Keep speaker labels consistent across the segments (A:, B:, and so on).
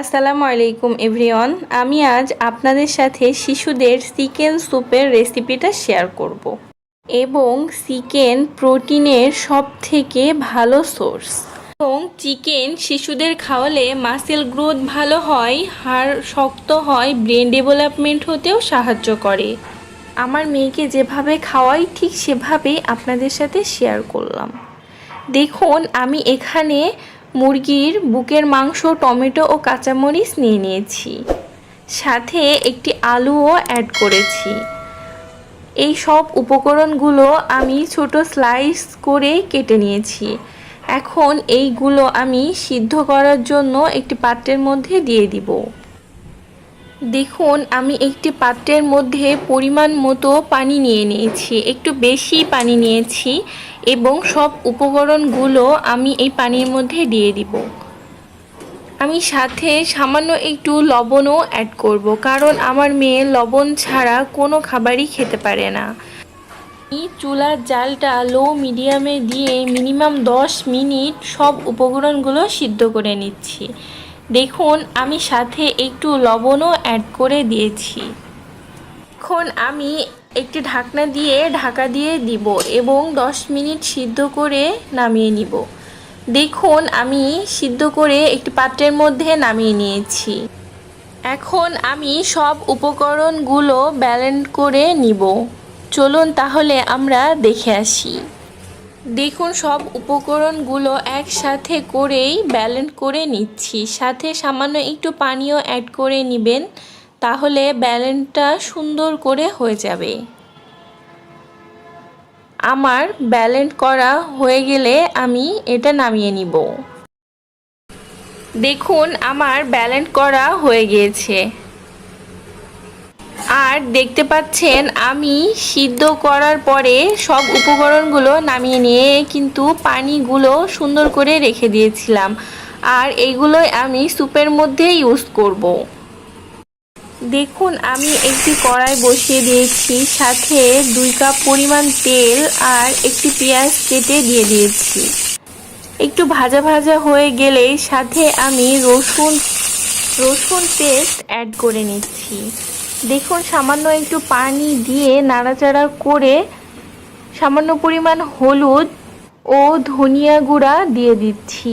A: আসসালামু আলাইকুম, এভরিওয়ান। আমি আজ আপনাদের সাথে শিশুদের চিকেন স্যুপের রেসিপিটা শেয়ার করব। এবং চিকেন প্রোটিনের সব থেকে ভালো সোর্স। এবং চিকেন শিশুদের খাওয়ালে মাসেল গ্রোথ ভালো হয়, হাড় শক্ত হয়, ব্রেন ডেভেলপমেন্ট হতেও সাহায্য করে। আমার মেয়েকে যেভাবে খাওয়াই, ঠিক সেভাবেই আপনাদের সাথে শেয়ার করলাম। দেখুন, আমি এখানে মুরগির বুকের মাংস, টমেটো ও কাঁচামরিচ নিয়ে নিয়েছি। সাথে একটি আলুও অ্যাড করেছি। এই সব উপকরণগুলো আমি ছোট স্লাইস করে কেটে নিয়েছি। এখন এইগুলো আমি সিদ্ধ করার জন্য একটি পাত্রের মধ্যে দিয়ে দিব। দেখুন, আমি একটি পাত্রের মধ্যে পরিমাণ মতো পানি নিয়ে নিয়েছি। একটু বেশি পানি নিয়েছি। এবং সব উপকরণগুলো আমি এই পানির মধ্যে দিয়ে দিব। আমি সাথে সামান্য একটু লবণও অ্যাড করব, কারণ আমার মেয়ে লবণ ছাড়া কোনো খাবারই খেতে পারে না। আমি চুলার জালটা লো মিডিয়ামে দিয়ে মিনিমাম 10 মিনিট সব উপকরণগুলো সিদ্ধ করে নিচ্ছি। দেখুন, আমি সাথে একটু লবণও অ্যাড করে দিয়েছি। এখন আমি একটি ঢাকনা দিয়ে ঢাকা দিয়ে দিব এবং 10 মিনিট সিদ্ধ করে নামিয়ে নিব। দেখুন, আমি সিদ্ধ করে একটি পাত্রের মধ্যে নামিয়ে নিয়েছি। এখন আমি সব উপকরণগুলো ব্যালেন্ড করে নিব। চলুন তাহলে আমরা দেখে আসি। দেখুন, সব উপকরণগুলো একসাথে করেই ব্যালেন্ড করে নিচ্ছি। সাথে সামান্য একটু পানিও অ্যাড করে নেবেন। তাহলে ব্যালেন্ডটা সুন্দর করে হয়ে যাবে। আমার ব্যালেন্ড করা হয়ে গেলে আমি এটা নামিয়ে নিব। দেখুন, আমার ব্যালেন্ড করা হয়ে গিয়েছে। আর দেখতে পাচ্ছেন, আমি সিদ্ধ করার পরে সব উপকরণগুলো নামিয়ে নিয়ে কিন্তু পানিগুলো সুন্দর করে রেখে দিয়েছিলাম। আর এইগুলোই আমি স্যুপের মধ্যে ইউজ করব। দেখুন, আমি একটি কড়াই বসিয়ে দিয়েছি, সাথে দুই কাপ পরিমাণ তেল আর একটি পেঁয়াজ কেটে দিয়ে দিয়েছি। একটু ভাজা ভাজা হয়ে গেলে সাথে আমি রসুন রসুন পেস্ট অ্যাড করে নিচ্ছি। দেখুন, সামান্য একটু পানি দিয়ে নাড়াচাড়া করে সামান্য পরিমাণ হলুদ ও ধনিয়া গুঁড়া দিয়ে দিচ্ছি।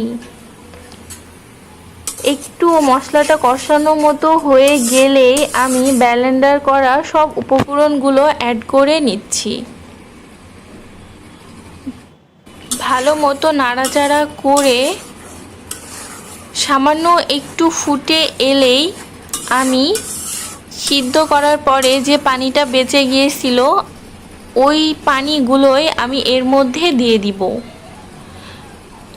A: একটু মশলাটা কষানো মতো হয়ে গেলে আমি ব্যালেন্ডার করা সব উপকরণগুলো অ্যাড করে নিচ্ছি। ভালো মতো নাড়াচাড়া করে সামান্য একটু ফুটে এলেই আমি সিদ্ধ করার পরে যে পানিটা বেঁচে গিয়েছিল, ওই পানিগুলোই আমি এর মধ্যে দিয়ে দিব।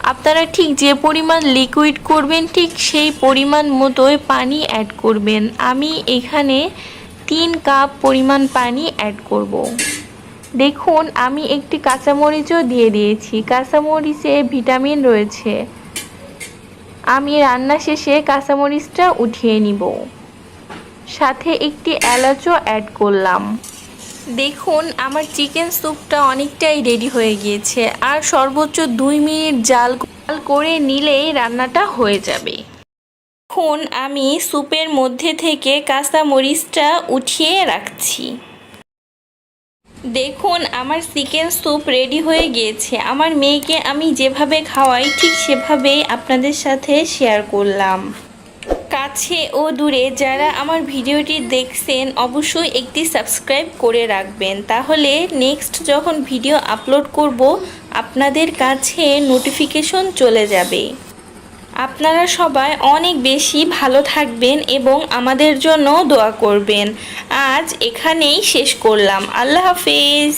A: আপনারা ঠিক যে পরিমাণ লিকুইড করবেন, ঠিক সেই পরিমাণ মতোই পানি অ্যাড করবেন। আমি এখানে তিন কাপ পরিমাণ পানি অ্যাড করব। দেখুন, আমি একটি কাঁচামরিচও দিয়ে দিয়েছি। কাঁচামরিচে ভিটামিন রয়েছে। আমি রান্না শেষে কাঁচামরিচটা উঠিয়ে নিব। সাথে একটি এলাচও অ্যাড করলাম। দেখুন, আমার চিকেন স্যুপটা অনেকটাই রেডি হয়ে গিয়েছে। আর সর্বোচ্চ দুই মিনিট জাল জাল করে নিলেই রান্নাটা হয়ে যাবে। এখন আমি স্যুপের মধ্যে থেকে কাঁচা মরিচটা উঠিয়ে রাখছি। দেখুন, আমার চিকেন স্যুপ রেডি হয়ে গিয়েছে। আমার মেয়েকে আমি যেভাবে খাওয়াই, ঠিক সেভাবেই আপনাদের সাথে শেয়ার করলাম। কাছে ও দূরে যারা আমার ভিডিওটি দেখছেন, অবশ্যই একটি সাবস্ক্রাইব করে রাখবেন। তাহলে নেক্সট যখন ভিডিও আপলোড করব, আপনাদের কাছে নোটিফিকেশন চলে যাবে। আপনারা সবাই অনেক বেশি ভালো থাকবেন এবং আমাদের জন্য দোয়া করবেন। আজ এখানেই শেষ করলাম। আল্লাহ হাফিজ।